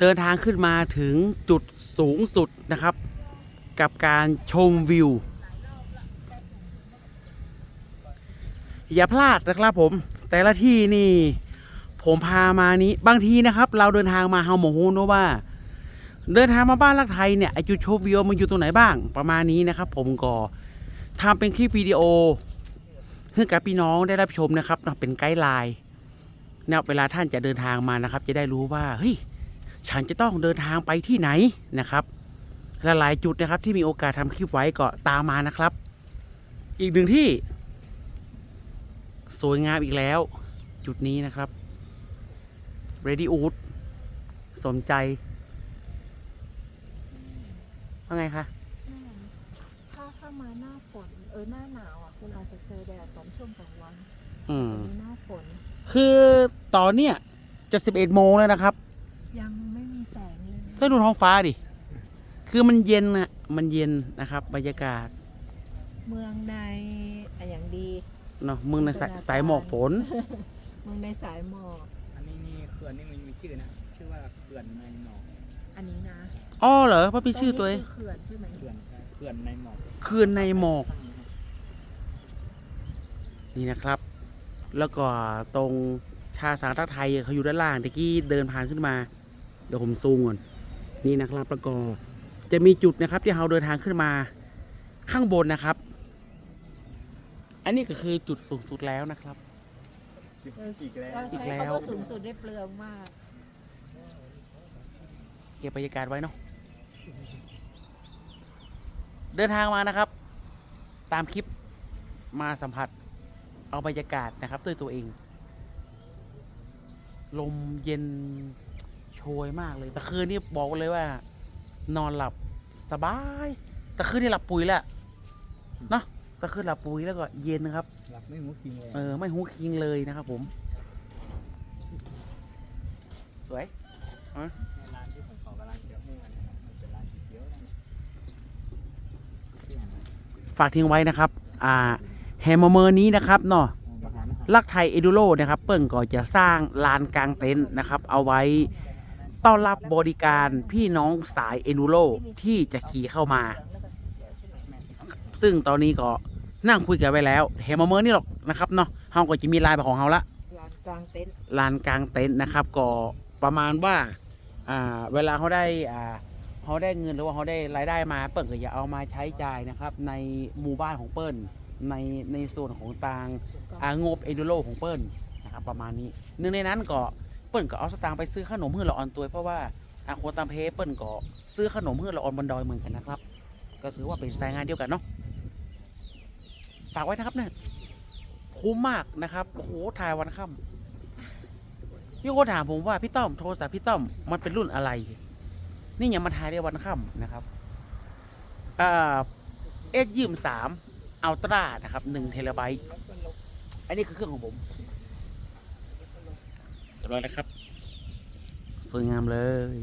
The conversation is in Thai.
เดินทางขึ้นมาถึงจุดสูงสุดนะครับ กับการชมวิว อย่าพลาดนะครับผม แต่ละที่นี่ ผมพามานี้บางทีนะครับ เราเดินทางมาเฮาโมโหนว่า เดินทางมาบ้านรักไทยเนี่ยไอจุดชมวิวมันอยู่ตรงไหนบ้างประมาณนี้นะครับ ผมก็ทำเป็นคลิปวิดีโอให้กับพี่น้องได้รับชมนะครับเนาะเป็นไกด์ไลน์เนี่ยเวลาท่านจะเดินทางมานะครับ จะได้รู้ว่าเฮ้ย ฉันจะต้องเดินทางไปที่ไหนนะครับและหลายจุดนะครับที่มีโอกาสทำคลิปไว้ก็ตามมานะครับ อีกหนึ่งที่ สวยงามอีกแล้ว จุดนี้นะครับ Ready Wood สมใจว่าไงคะถ้าถ้ามาหน้าฝนเออหน้าหนาวอะคุณอาจจะเจอแดดตอนช่วงกลางวันอืมอันนี้หน้าฝน คือตอนเนี้ยจะ11โมงแล้วนะครับ ยังไม่มีแสงเลยก็ดูท้องฟ้าดิ คือมันเย็นนะมันเย็นนะครับ บรรยากาศเมืองในอะอย่างดีเนาะเมึงในสายสายหมอกฝน เมืองในสายหมอก อันนี้นี่เขื่อนนี่มันมีชื่อนะ ชื่อว่าเขื่อนในหมอกอันนี้นะอ้อเหรอเพราะพี่ชื่อตัวเองนี้คืเขื่อนใช่ไหมเขื่อนเขื่อนในหมอกคืนในหมอก นี่นะครับ แล้วก็ตรงชาสางทักไทยเขาอยู่ด้านล่างตะกี้เดินผ่านขึ้นมา เดี๋ยวผมซูมก่อนนี่นะครับแล้วก็จะมีจุดนะครับที่เราเดินทางขึ้นมาข้างบนนะครับ อันนี้ก็คือจุดสูงสุดแล้วนะครับ อีกแล้วเราอีกใช้แล้ว คำว่าสูงสุดได้เปลืองมากเก็บบรรยากาศไว้เนาะเดินทางมานะครับ ตามคลิปมาสัมผัสเอาบรรยากาศนะครับ ด้วยตัวเอง ลมเย็น โชยมากเลย แต่คืนนี้บอกเลยว่า นอนหลับสบาย แต่คืนนี้หลับปุ๋ยแล้วเนาะแต่คืนหลับปุ๋ยแล้วก็เย็นนะครับ หลับไม่หูคิงเลย เออ ไม่หูคิงเลยนะครับผม สวยร้านที่ผมขอกำลังเขียวม่วงนะครับมันเป็นร้านสีเขียวนะฝากทิ้งไว้นะครับ อ่าแฮมเมอร์นี้นะครับเนาะมาหานะครับลักไทยเอดูโรนะครับ เปิ้ลก็จะสร้างลานกลางเต็นท์นะครับ เอาไว้ ต้อนรับบริการพี่น้องสายเอดูโรที่จะขี่เข้ามา ซึ่งตอนนี้ก็นั่งคุยกันไว้แล้วแฮมเมอร์นี่หรอกนะครับเนาะเฮาก็จะมีลายป็นของเฮาละลานกลางเต็นท์ลานกลางเต็นท์นะครับ ก็ประมาณว่าอ่าเวลาเขาได้อ่าเขาได้เงินหรือว่าเขาได้รายได้มาเปิ้ลก็อย่าเอามาใช้จ่ายนะครับ ในหมู่บ้านของเปิ้ลในในส่วนของตางอางบเอดูโรของเปิ้ลนะครับประมาณนี้หนึ่งในนั้นก็ เปิ้ลก็เอาสตางค์ไปซื้อขนมเพื่อละออนตัวเพราะว่าอาโคตามเพเปิ้ลก็ซื้อขนมเพื่อละออนบนดอยเหมือนกันนะครับ ก็ถือว่าเป็นสายงานเดียวกันเนาะฝากไว้นะครับเนี่ยคุ้มมากนะครับโอ้โหถ่ายวันค่ำพี่โคถามผมว่าพี่ต้อมโทรศัพท์พี่ต้อมมันเป็นรุ่นอะไร นี่ยังมาถ่ายได้วันค่ำนะครับอ่าเอสยี่สามอัลตร้านะครับหนึ่งเทราไบต์อันนี้คือเครื่องของผม ร้อยแล้วครับ สวยงามเลย